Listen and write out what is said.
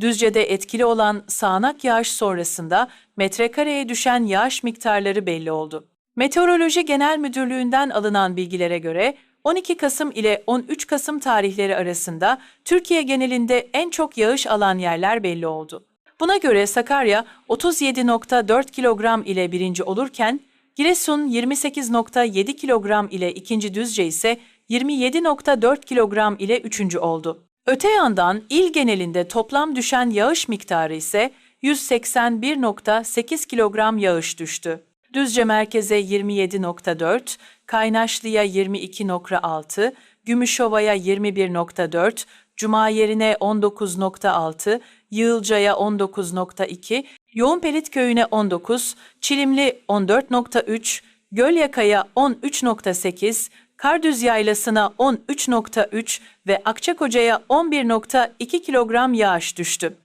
Düzce'de etkili olan sağanak yağış sonrasında metrekareye düşen yağış miktarları belli oldu. Meteoroloji Genel Müdürlüğü'nden alınan bilgilere göre 12 Kasım ile 13 Kasım tarihleri arasında Türkiye genelinde en çok yağış alan yerler belli oldu. Buna göre Sakarya 37.4 kilogram ile birinci olurken Giresun 28.7 kilogram ile ikinci Düzce ise 27.4 kilogram ile üçüncü oldu. Öte yandan il genelinde toplam düşen yağış miktarı ise 181.8 kilogram yağış düştü. Düzce merkeze 27.4, Kaynaşlı'ya 22.6, Gümüşova'ya 21.4, Cuma yerine 19.6, Yığılca'ya 19.2, Yoğunpelit köyüne 19, Çilimli 14.3, Gölyaka'ya 13.8, Kardüz Yaylası'na 13.3 ve Akçakoca'ya 11.2 kilogram yağış düştü.